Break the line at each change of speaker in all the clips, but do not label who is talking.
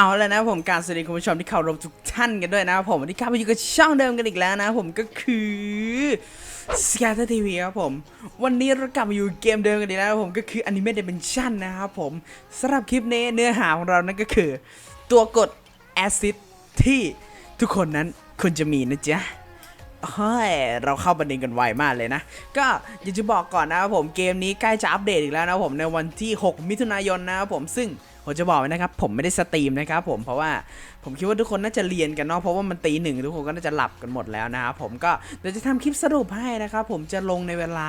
เอาแล้วนะผมการสวัสดีคุณผู้ชมที่เคารพทุกท่านกันด้วยนะครับผมวันนี้ครับมาอยู่กับช่องเดิมกันอีกแล้วนะผมก็คือสกา t ทีวีครับผม วันนี้เรากลับมาอยู่เกมเดิมกันอีกแล้วผมก็คืออนิเมะเด m ม n ชั่นนะครับผมสำหรับคลิปนี้เนื้อหาของเรานั่นก็คือ ตัวกดแอซิดที่ทุกคนนั้นควรจะมีนะจ๊ะเฮ้ยเราเข้าประเด็นกันไวมากเลยนะ ก็อยากจะบอกก่อนนะครับผมเกมนี้ใกล้จะอัปเดตอีกแล้วนะผมในวันที่ 6 มิถุนายนนะครับผมซึ่ง ผมจะบอกไว้นะครับ ผมไม่ได้สตรีมนะครับผมเพราะว่าผมคิดว่าทุกคนน่าจะเรียนกันเนาะเพราะว่ามันตีหนึ่งทุกคนก็น่าจะหลับกันหมดแล้วนะครับผมก็เดี๋ยวจะทำคลิปสรุปให้นะครับผมจะลงในเวลา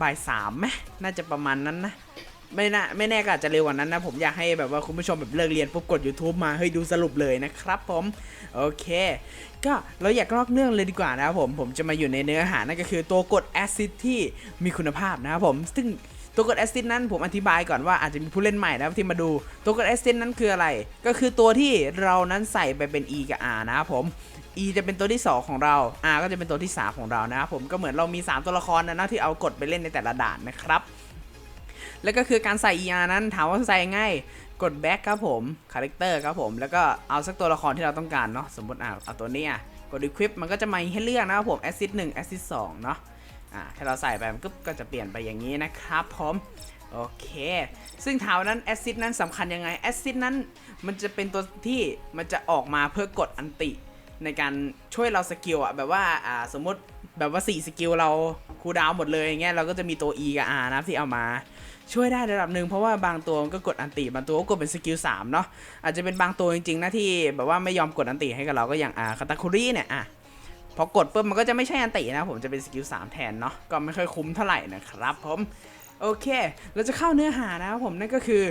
บ่ายสามไหมน่าจะประมาณนั้นนะไม่น่าไม่แน่ก็อาจจะเร็วกว่านั้นนะ ผมอยากให้แบบว่าคุณผู้ชมแบบเลิกเรียนปุ๊บกด YouTube มาเฮ้ยดูสรุปเลยนะครับผม โอเค ก็เราอยากลอกเรื่องเลยดีกว่านะครับผม ผมจะมาอยู่ในเนื้อหานั่นก็คือตัวกดแอซิดที่มีคุณภาพนะครับผมซึ่ง ตัวกดแอซิดนั้นผมอธิบายก่อนว่าอาจจะมีผู้เล่นใหม่นะครับที่มาดูตัวกดแอซิดนั้นคืออะไร ก็คือตัวที่เรานั้นใส่ไปเป็น E กับ R นะครับผม E จะเป็นตัวที่ 2 ของเรา R ก็จะเป็นตัวที่ 3 ของเรานะครับผมก็เหมือนเรามี 3 ตัวละครนะนะที่เอากดไปเล่นในแต่ละด่านนะครับแล้วก็คือการใส่ ER นั้นถามว่าใส่ง่ายกด back ครับผม character ครับผม แล้วก็เอาสักตัวละครที่เราต้องการเนาะสมมติอะเอาตัวนี้อะกด equip มันก็จะมาให้เลือกนะครับผม assist 1 assist 2เนาะ อ่าถ้าเราใส่ไปมันก็ก็จะเปลี่ยนไปอย่างนี้นะครับผมโอเค ซึ่งถามว่านั้น assist นั้นสำคัญยังไง assist นั้นมันจะเป็นตัวที่มันจะออกมาเพื่อกดอันติ ในการช่วยเราสกิลอะแบบว่าอ่าสมมติแบบว่า 4 สกิลเราคูดาวหมดเลยอย่างเงี้ยเราก็จะมีตัว E กับ R นะที่เอามาช่วยได้ระดับหนึ่งเพราะว่าบางตัวมันก็กดอันติบางตัวก็กดเป็นสกิล3เนาะอาจจะเป็นบางตัวจริงๆนะที่แบบว่าไม่ยอมกดอันติให้กับเราก็อย่างอ่าคาตาคุริเนี่ยอะ พอกดปุ๊บมันก็จะไม่ใช่อันตินะผมจะเป็นสกิล3แทนเนาะก็ไม่ค่อยคุ้มเท่าไหร่นะครับผมโอเค เราจะเข้าเนื้อหานะครับผมนั่นก็คือ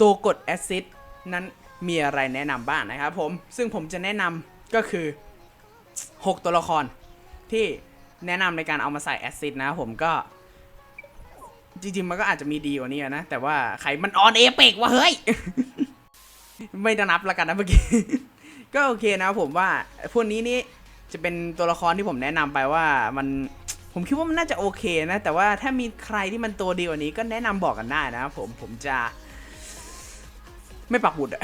ตัวกดแอซิดนั้นมีอะไรแนะนำบ้างนะครับผมซึ่งผมจะแนะนำก็คือ 6 ตัวละครที่แนะนำในการเอามาใส่แอซิดนะครับผมก็ จริงๆ มันก็อาจจะมีดีกว่านี้นะ แต่ว่าใครมันออนเอเปกวะเฮ้ย ไม่ต้นับแล้วกันนะเมื่อกี้ ก็โอเคนะผมว่าพวกนี้นี่ จะเป็นตัวละครที่ผมแนะนำไปว่ามันผมคิดว่ามันน่าจะโอเคนะ แต่ว่าถ้ามีใครที่มันตัวดีกว่านี้ก็แนะนำบอกกันได้นะครับผมผมจะไม่ปักหมุดอะ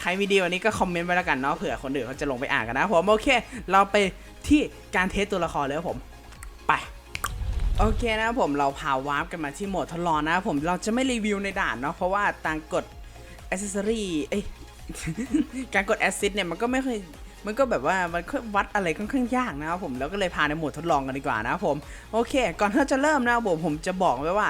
ใครมีดีกวันนี้ก็คอมเมนต์ไว้แล้วกันเนาะเผื่อคนอื่นเขาจะลงไปอ่านกันนะผมโอเค เราไปที่การเทสตัวละครเลยผม ไป โอเคนะครับผมเราพาวาร์ปกันมาที่โหมดทดลองนะผมเราจะไม่รีวิวในด่านเนาะเพราะว่าต่างกดอ c เซ s ซอรี่เอ้ย การกดแอซิดเนี่ยมันก็ไม่ค่อยมันก็แบบว่ามันวัดอะไรค่อนข้างยากนะครับผมแล้วก็เลยพาในโหมดทดลองกันดีกว่านะครับผมโอเค ก่อนที่เราจะเริ่มนะครับผมผมจะบอกไว้ว่า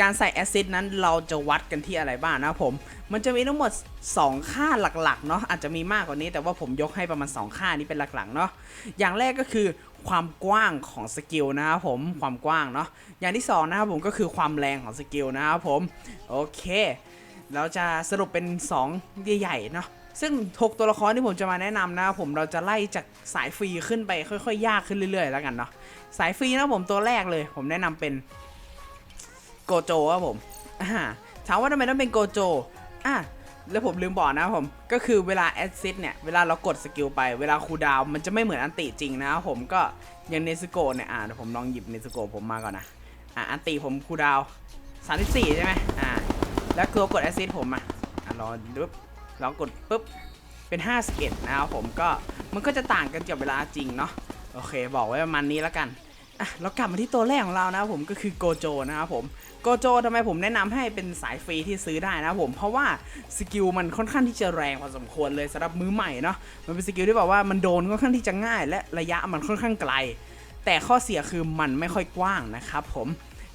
การใส่แอซิดนั้นเราจะวัดกันที่อะไรบ้างนะครับผม มันจะมีทั้งหมด 2 ค่าหลักๆเนาะอาจจะมีมากกว่านี้ แต่ว่าผมยกให้ประมาณ 2 ค่านี้เป็นหลักๆเนาะอย่างแรกก็คือความกว้างของสกิลนะครับผมความกว้างเนาะอย่างที่สองนะครับผมก็คือความแรงของสกิลนะครับผมโอเค เราจะสรุปเป็น 2 ใหญ่ๆเนาะซึ่ง 6 ตัวละครที่ผมจะมาแนะนำนะครับผมเราจะไล่จากสายฟรีขึ้นไปค่อยๆ ยากขึ้นเรื่อยๆ แล้วกันเนาะสายฟรีนะผมตัวแรกเลย ผมแนะนำเป็นโกโจครับผมอ่าถามว่าทำไมต้องเป็นโกโจอะแล้วผมลืมบอกนะผมก็คือเวลาแอดซิดเนี่ยเวลาเรากดสกิลไปเวลาคูดาวมันจะไม่เหมือนอันติจริงนะครับผมก็อย่างเนสโกเนี่ยอ่าเดี๋ยวผมลองหยิบเนสโกผมมาก่อนนะอะอันติผมคูดาวน์34ใช่ไหมอ่า แล้วตัวกดแอซิดผมอะอะรอปุ๊บลองกดปุ๊บ เป็น51นะครับผมก็มันก็จะต่างกันกับเวลาจริงเนาะโอเค บอกไว้ประมาณนี้แล้วกันอะเรากลับมาที่ตัวแรกของเรานะครับผมก็คือโกโจนะครับผมโกโจทำไมผมแนะนำให้เป็นสายฟรีที่ซื้อได้นะครับผมเพราะว่าสกิลมันค่อนข้างที่จะแรงพอสมควรเลยสำหรับมือใหม่เนาะมันเป็นสกิลที่แบบว่ามันโดนค่อนข้างที่จะง่าย และระยะมันค่อนข้างไกล แต่ข้อเสียคือมันไม่ค่อยกว้างนะครับผม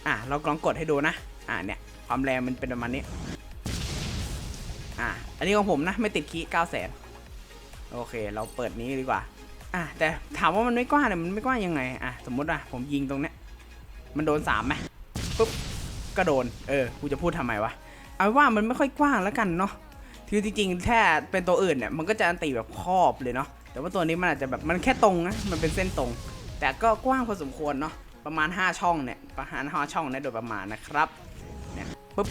อะเราลองกดให้ดูนะอะเนี่ย ความแรงมันเป็นประมาณนี้ อะ อันนี้ของผมนะ ไม่ติดคีย์9 0 0 0 0โอเค เราเปิดนี้ดีกว่า อะ แต่ถามว่ามันไม่กว้างเนี่ยมันไม่กว้างยังไง อะ สมมติอะ ผมยิงตรงเนี้ย มันโดนสามไหมปุ๊บ ก็โดน เออ กูจะพูดทำไมวะ เอาว่ามันไม่ค่อยกว้างแล้วกันเนาะคือจริงๆ ถ้าเป็นตัวอื่นเนี่ย มันก็จะอันตีแบบครอบเลยเนาะ แต่ว่าตัวนี้มันอาจจะแบบ มันแค่ตรงนะ มันเป็นเส้นตรง แต่ก็กว้างพอสมควรเนาะ ประมาณ 5 ช่องเนี่ย ประมาณ5ช่องเนี่ยโดยประมาณนะครับ ปุ๊บ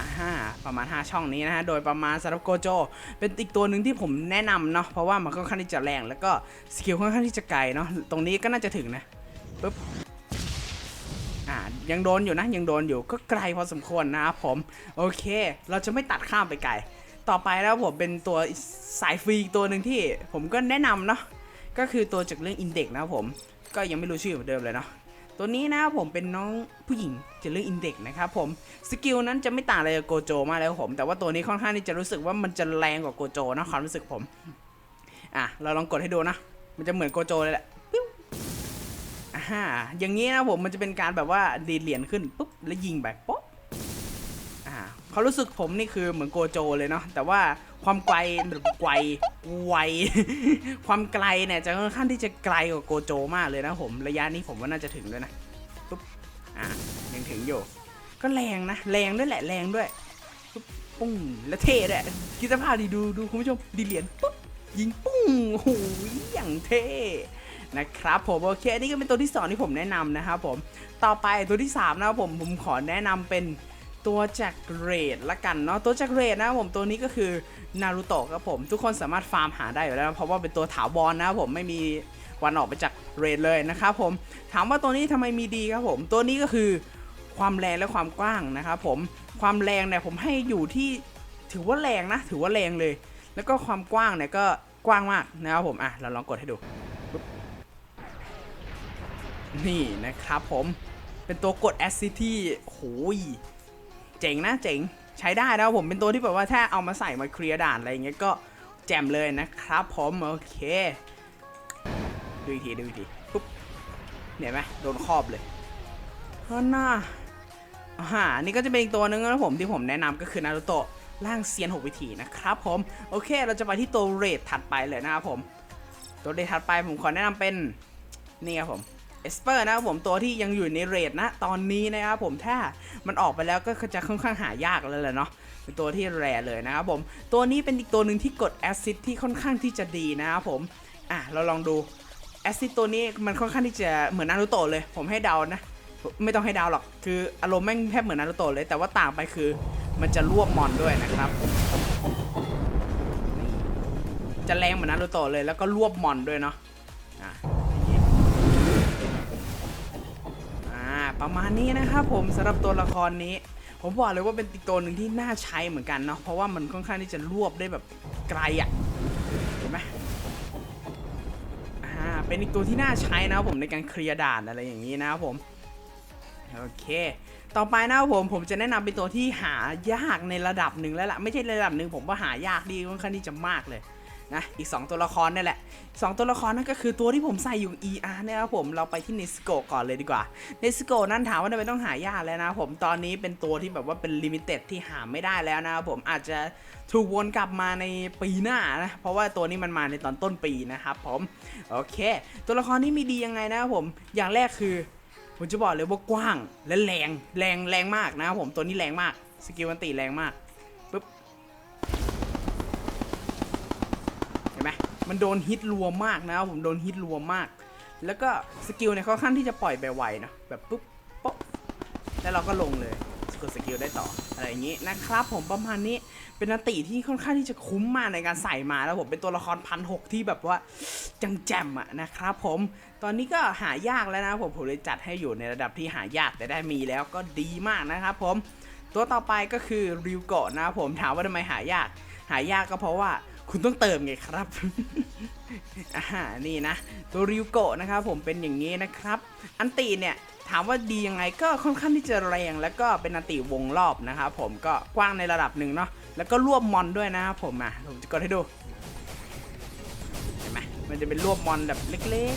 อ่าประมาณ 5 ช่องนี้นะฮะ โดยประมาณสำหรับโกโจ เป็นอีกตัวหนึ่งที่ผมแนะนำเนาะ เพราะว่ามันค่อนข้างที่จะแรง แล้วก็สกิลค่อนข้างที่จะไกลเนาะ ตรงนี้ก็น่าจะถึงนะปุ๊บอ่ายังโดนอยู่นะ ยังโดนอยู่ ก็ไกลพอสมควรนะครับผม โอเค เราจะไม่ตัดข้ามไปไกล ต่อไปแล้วผมเป็นตัวสายฟรีตัวหนึ่งที่ผมก็แนะนำเนาะ ก็คือตัวจากเรื่องอินเด็กนะครับผม ก็ยังไม่รู้ชื่อเหมือนเดิมเลยเนาะ ตัวนี้นะครับผมเป็นน้องผู้หญิงจะเรื่องอินเด็กนะครับผมสกิลนั้นจะไม่ต่างอะไรกับโกโจมากเลยครับผม แต่ว่าตัวนี้ค่อนข้างที่จะรู้สึกว่ามันจะแรงกว่าโกโจนะความรู้สึกผม อะเราลองกดให้ดูนะ มันจะเหมือนโกโจเลยแหละปิ้วอ่าอย่างนี้นะผมมันจะเป็นการแบบว่าดีดเหรียญขึ้นปุ๊บแล้วยิงไปป๊อ ความรู้สึกผมนี่คือเหมือนโกโจเลยเนาะแต่ว่าความไกลหรือไกลไวความไกลเนี่ยจะค่อนข้างที่จะไกลกว่าโกโจมากเลยนะผมระยะนี้ผมว่าน่าจะถึงด้วยนะปุ๊บอ่ายังถึงอยู่ ก็แรงนะแรงด้วยแหละแรงด้วยปุ๊บปุ้งแล้วเท่ด้วยคิดสภาพดีดูดูคุณผู้ชมดีเหรียญปุ๊บยิงปุ้งโอ้โหอย่างเท่นะครับผมโอเคอันนี้ก็เป็นตัวที่สองที่ผมแนะนำนะครับผมต่อไปตัวที่สามนะครับผมผมขอแนะนำเป็น ตัวจากเรดละกันเนาะตัวจากเรดนะผมตัวนี้ก็คือนารูโตะครับผมทุกคนสามารถฟาร์มหาได้อยู่แล้วเพราะว่าเป็นตัวถาวรนะผมไม่มีวันออกไปจากเรดเลยนะครับผมถามว่าตัวนี้ทำไมมีดีครับผม ตัวนี้ก็คือความแรงและความกว้างนะครับผมความแรงเนี่ยผมให้อยู่ที่ถือว่าแรงนะ ถือว่าแรงเลย แล้วก็ความกว้างเนี่ยก็กว้างมากนะครับผมอะเราลองกดให้ดู นี่นะครับผมเป็นตัวกดแอสซิที่โหย เจ๋งนะเจ๋งใช้ได้นะผมเป็นตัวที่แบบว่าถ้าเอามาใส่มาเคลียร์ด่านอะไรเงี้ยก็แจ่มเลยนะครับผมโอเค ดูอีกทีดูอีกทีปุ๊บเห็นไหมโดนครอบเลยฮาน่าอ่านี่ก็จะเป็นอีกตัวหนึงนะผมที่ผมแนะนำก็คือนารูโตะร่างเซียน 6 วิถีนะครับผม โอเคเราจะไปที่ตัวเรทถัดไปเลยนะครับผม ตัวเรทถัดไปผมขอแนะนำเป็นนี่ครับผม เอสเปอร์นะครับผมตัวที่ยังอยู่ในเรทนะตอนนี้นะครับผมถ้ามันออกไปแล้วก็จะค่อนข้างหายากแล้วแหละเนาะเป็นตัวที่แรเลยนะครับผมตัวนี้เป็นอีกตัวหนึ่งที่กดแอซิดที่ค่อนข้างที่จะดีนะครับผมอะเราลองดูแอซิดตัวนี้มันค่อนข้างที่จะเหมือนนารูโตะเลย ผมให้เดานะ ไม่ต้องให้ดาวหรอกคืออารมณ์แม่งแทบเหมือนนารูโตะเลย แต่ว่าต่างไปคือมันจะรวบมอนด้วยนะครับจะแรงเหมือนนารูโตะเลยแล้วก็รวบมอนด้วยเนาะ ประมาณนี้นะครับผมสำหรับตัวละครนี้ ผมบอกเลยว่าเป็นอีกตัวหนึ่งที่น่าใช้เหมือนกันเนาะเพราะว่ามันค่อนข้างที่จะรวบได้แบบไกลอะ่ะเห็นไหมอ่าเป็นอีกตัวที่น่าใช้นะครับผมในการเคลียร์ด่านอะไรอย่างนี้นะครับผมโอเค ต่อไปนะครับผม ผมจะแนะนำเป็นตัวที่หายากในระดับหนึ่งแล้วล่ะ ไม่ใช่ระดับหนึ่งผมว่าหายากดีค่อนข้างที่จะมากเลย นะอีก 2 ตัวละครนี่แหละ 2 ตัวละครนั่นก็คือตัวที่ผมใส่อยู่ ER เนี่ยครับผมเราไปที่เนสโกก่อนเลยดีกว่าเนสโกนั่นถามว่าทำไมต้องหายากแล้วนะผมตอนนี้เป็นตัวที่แบบว่าเป็นลิมิเต็ดที่หาไม่ได้แล้วนะครับผมอาจจะถูกวนกลับมาในปีหน้านะ เพราะว่าตัวนี้มันมาในตอนต้นปีนะครับผม โอเค ตัวละครนี้มีดียังไงนะครับผมอย่างแรกคือผมจะบอกเลยว่ากว้างและแรงแรงแรงมากนะครับผมตัวนี้แรงมากสกิลวันตีแรงมาก มันโดนฮิตรัวมากนะครับผมโดนฮิตรัวมาก แล้วก็สกิลเนี่ยค่อนข้างที่จะปล่อยไปไวนะแบบปุ๊บป๊อบแล้วเราก็ลงเลยกดสกิลได้ต่ออะไรอย่างนี้นะครับผมประมาณนี้เป็นนาติที่ค่อนข้างที่จะคุ้มมากในการใส่มาแล้วผมเป็นตัวละครพันหกที่แบบว่าจังแจมอะนะครับผมตอนนี้ก็หายากแล้วนะผมผมเลยจัดให้อยู่ในระดับที่หายากแต่ได้มีแล้วก็ดีมากนะครับผมตัวต่อไปก็คือริวโกะนะผมถามว่าทำไมหายาก หายากก็เพราะว่า คุณต้องเติมไงครับอ่านี่นะตัวริวโกะนะครับผมเป็นอย่างนี้นะครับ อันตีเนี่ยถามว่าดียังไงก็ค่อนข้างที่จะแรงแล้วก็เป็นอันติวงรอบนะครับผมก็กว้างในระดับหนึ่งเนาะแล้วก็รวบมอนด้วยนะครับผมอะผมจะกดให้ดูเห็นไหมมันจะเป็นรวบมอนแบบเล็ก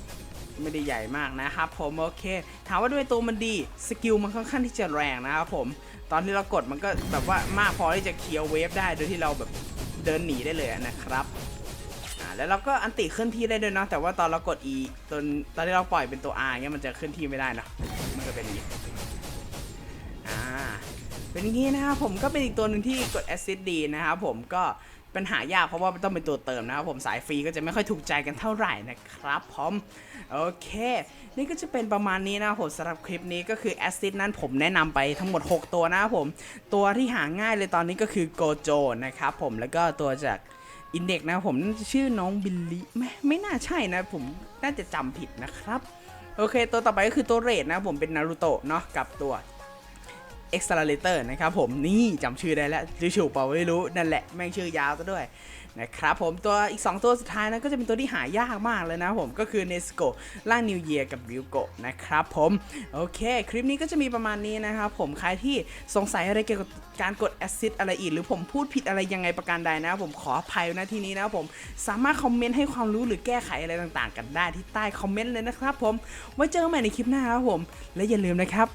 ๆ ไม่ได้ใหญ่มากนะครับผมโอเค ถามว่าด้วยตัวมันดีสกิลมันค่อนข้างที่จะแรงนะครับผมตอนที่เรากดมันก็แบบว่ามากพอที่จะเคลียร์เวฟได้โดยที่เราแบบ เดินหนีได้เลยนะครับอ่าแล้วเราก็อันติเคลื่อนที่ได้ด้วยเนาะแต่ว่าตอนเรากด E ตอนตอนที่เราปล่อยเป็นตัว R เงี้ยมันจะเคลื่อนที่ไม่ได้นะมันก็เป็นอย่างนี้อ่าเป็นอย่างนี้นะครับผมก็เป็นอีกตัวหนึ่งที่กดแอซิดดีนะครับผมก็ ป็นหายากเพราะว่ามันต้องเป็นตัวเติมนะครับผมสายฟรีก็จะไม่ค่อยถูกใจกันเท่าไหร่นะครับผมโอเค นี่ก็จะเป็นประมาณนี้นะครับผมสำหรับคลิปนี้ก็คือแอซิดนั้นผมแนะนำไปทั้งหมด 6 ตัวนะครับผมตัวที่หาง่ายเลยตอนนี้ก็คือโกโจนะครับผมแล้วก็ตัวจากอินเด็กนะครับผมน่าจะชื่อน้องบิลลี่ไม่ไม่น่าใช่นะผมน่าจะจำผิดนะครับ โอเค ตัวต่อไปก็คือตัวเรดนะครับผมเป็นนารูโตะเนาะกับตัว Accelerator นะครับผมนี่จำชื่อได้แล้วชื่อฉูเปล่าไม่รู้นั่นแหละแม่งชื่อยาวซะด้วยนะครับผมตัวอีก 2 ตัวสุดท้ายนะก็จะเป็นตัวที่หายากมากเลยนะผมก็คือ n e s c o ล่าง New Year กับ r y u g o นะครับผม โอเค คลิปนี้ก็จะมีประมาณนี้นะครับผมใครที่สงสัยอะไรเกี่ยวกับการกด Assist อะไรอีก หรือผมพูดผิดอะไรยังไงประการใดนะครับผมขออภัยนะที่นี้นะครับผมสามารถคอมเมนต์ให้ความรู้หรือแก้ไขอะไรต่างๆ กันได้ที่ใต้คอมเมนต์เลยนะครับผมไว้เจอกันใหม่ในคลิปหน้าครับผมและอย่าลืมนะครับ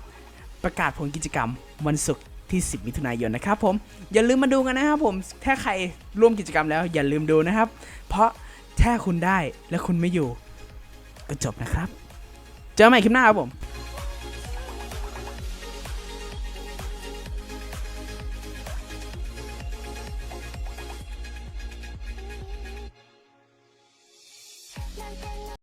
ประกาศผลกิจกรรมวันศุกร์ที่ 10 มิถุนายนนะครับผมอย่าลืมมาดูกันนะครับผมถ้าใครร่วมกิจกรรมแล้วอย่าลืมดูนะครับ เพราะถ้าคุณได้และคุณไม่อยู่ ก็จบนะครับ เจอกันใหม่คลิปหน้าครับผม